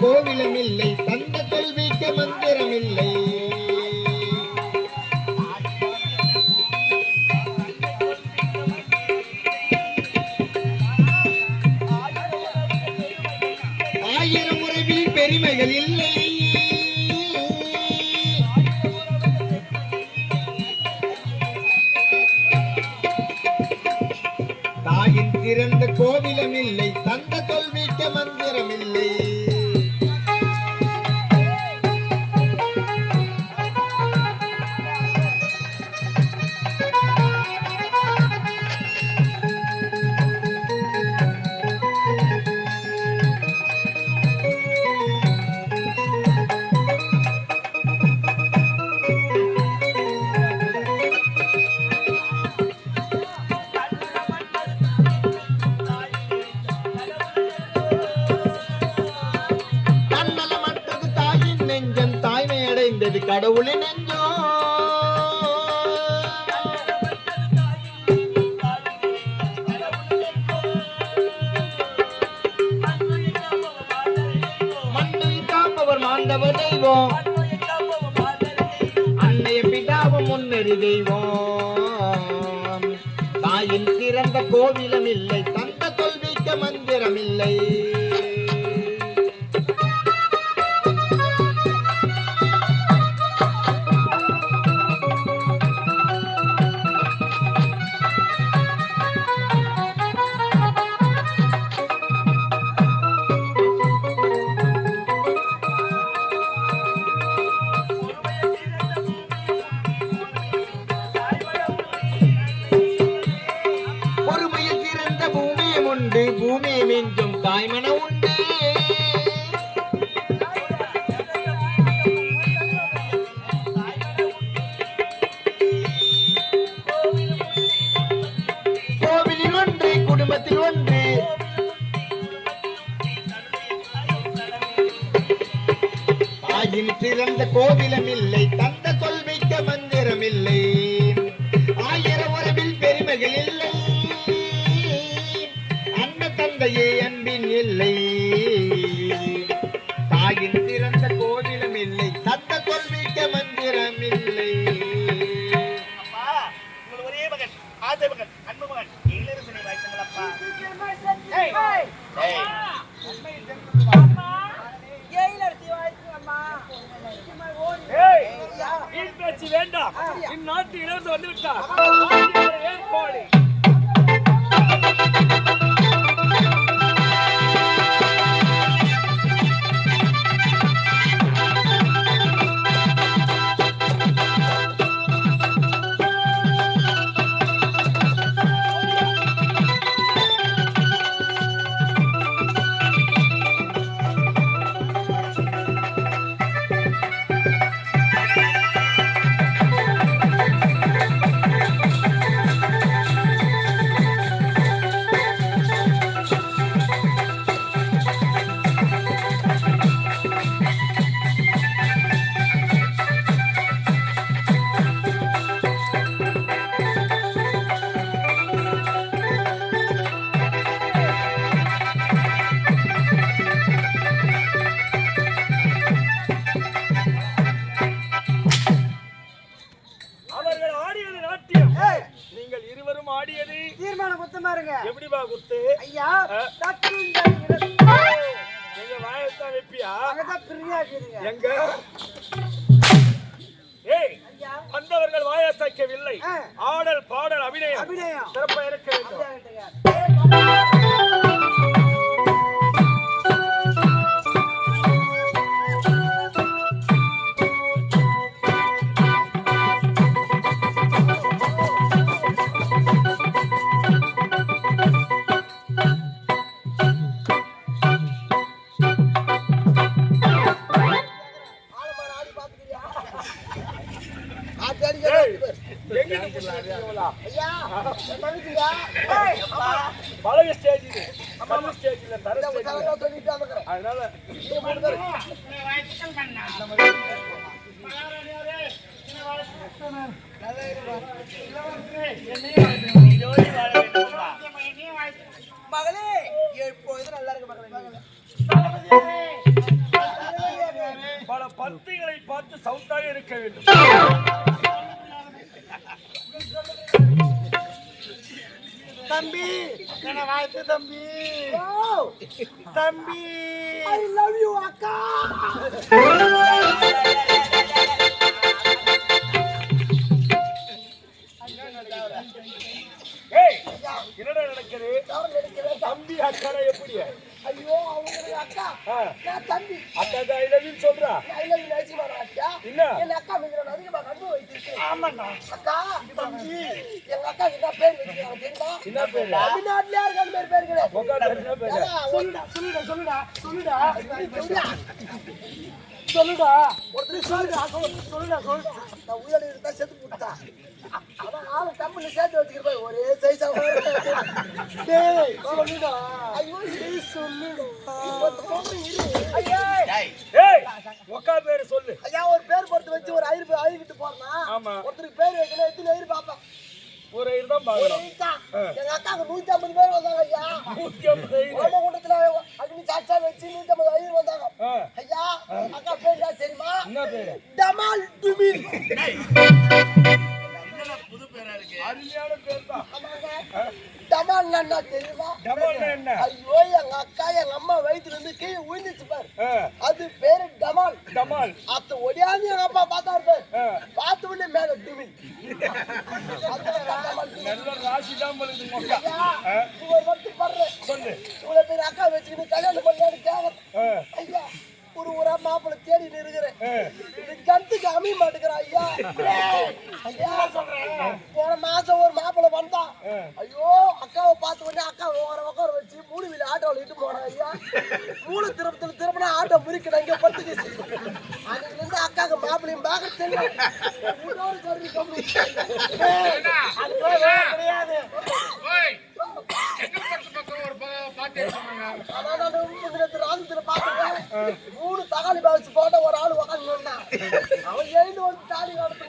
கோவிலும் இல்லை தந்த கல்விக்க மந்திரம் இல்லை ஆயிரம் உறவில் பெருமைகள் இல்லை. தாயின் திறந்த கோவிலம் இல்லை தந்த தொல்விக்க மந்திரம் இல்லை கடவுளின் நெஞ்சம் மண்ணை காப்பவர் மாண்டவர் தெய்வம். அன்னைய பிதாவும் முன்னறி தெய்வம். தாயின் சிறந்த கோவிலம் இல்லை தந்த தொல்விக்க மந்திரம் இல்லை. கோவிலமில்லை. இந்நாட்டு இளவரசர் வந்து விட்டார். ஆண்டியார் ஏற்பாடு அவர்கள் ஆடியது நாட்டியம். நீங்கள் இருவரும் ஆடியது. தீர்மானம் குத்தமா இருங்க. எப்படிப்பா குத்து? ஐயா எங்க வாயத்தான் வைப்பியா? அங்கதான் பிரியா எங்க? ஏய் ஐயா. வந்தவர்கள் வாயசைக்கவில்லை. ஆடல் பாடல் அபிநயம். அபிநயம். சிறப்பா இருக்க வேண்டும். பழைய ஸ்டேஜ் இது. கல்லு ஸ்டேஜ் இல்ல தர ஸ்டேஜ் சொல்லிட்டு. அதனால. மகளே எப்பொழுதும் நல்லா இருக்க மகளே? பத்திகளை பார்த்து சவுத்தாக இருக்க வேண்டும். தம்பி. என்ன வாழ்த்து தம்பி. தம்பி. ஐ லவ் யூ அக்கா. என்னடா நடக்குது? தம்பி அக்கானா எப்படி ஐயோ அவங்க அக்கா. நான் தம்பி. அக்கா தான் ஐலவின்னு சொல்றா? ஐ லவ் யூ மாடா அக்கா. என்ன? அக்கா ஆமாண்ணா. அக்கா தம்பி எங்க அக்கா என்ன பேர் வச்சிருக்காங்க தெரியுமா என்ன? பேரு. தமிழ்நாட்டுல யாருக்கு அந்த மாதிரி பேர் கிடையாது. உக்கா பேரு என்ன பேரு. ஏன்னா, சொல்லுடா சொல்லுடா சொல்லுடா சொல்லுடா. சொல்லுடா. சொல்லுடா. ஒருத்தர் சொல்லுடா சொல்லு- சொல்லுடா சொல்லுடா. நான் உயிரோட இருந்தா செத்து போட்டா அதான் ஆளு கம்பெனி சேர்த்து வச்சுக்கிறேன் ஒரே சைஸா உக்கா பேரு சொல்லு. ஐயா ஒரு பேர் பொறுத்து வச்சு ஒரு ஐயர் ஐயர்கிட்ட போறனா ஆமா. ஒருத்தருக்கு பேர் வைக்கணும் எத்தனை ஐயர் பாப்பேன் ஒரு ஐயர் தான். எங்க அக்காவுக்கு நூத்தி ஐம்பது பேர் வந்தாங்க ஐயா. நூத்தி ஐம்பது ஐயர். ஓமகுண்டத்துல அக்னி சாட்சா வச்சு நூத்தி ஐம்பது ஐயர் வந்தாங்க. ஐயா அக்கா பேர் தெரியுமா? என்ன பேரு? டமால் டுமில். புது பேரா இருக்கு? அருமையான பேர் தான் ஆமாங்க டமால் என்ன தெரியுமா? டமால்னா என்ன ஐயோ எங்க அக்கா எங்க அம்மா வயித்துல இருந்து கீழே விழுந்துச்சு பாரு. அது பேரு டமால். டமால். அத்த ஒடியாந்து எங்க அப்பா பார்த்தாரு பாரு. ஆ, பார்த்த உடனே மேல டுமில். நல்ல ராசி தான் பண்ணுது மொக்கா ஒரு வார்த்தை பாடுற. சொல்லு இவ்வளவு பேர் அக்கா வச்சுக்கிட்டு கல்யாணம் பண்ணலான்னு கேக்குறேன். ஐயா, ஒரு ஊரா மாப்பிள்ளை தேடிட்டு இருக்கிறேன் ஆ, கண்ணுக்கு அமைய மாட்டேங்கிறான் ஐயா ஐயா போன மாசம் ஒரு மாப்பிள்ளை வந்தான் ஐயோ அக்காவை பார்த்த உடனே அக்கா உட்கார உட்கார வச்சு மூணு வீடு ஆட்டோவில் இட்டு போனேன் ஐயா மூணு திருப்பத்தில் திருப்பினா ஆட்டோ முறிக்கணும் இங்க பத்துக்கு அதுல வேலை கிடையாது. மூணு தக்காளி பாக்ஸ் போட்ட ஒரு ஆள் நின்னான். அவன் எழுந்து வந்து தாலி கட்டுறதுக்கு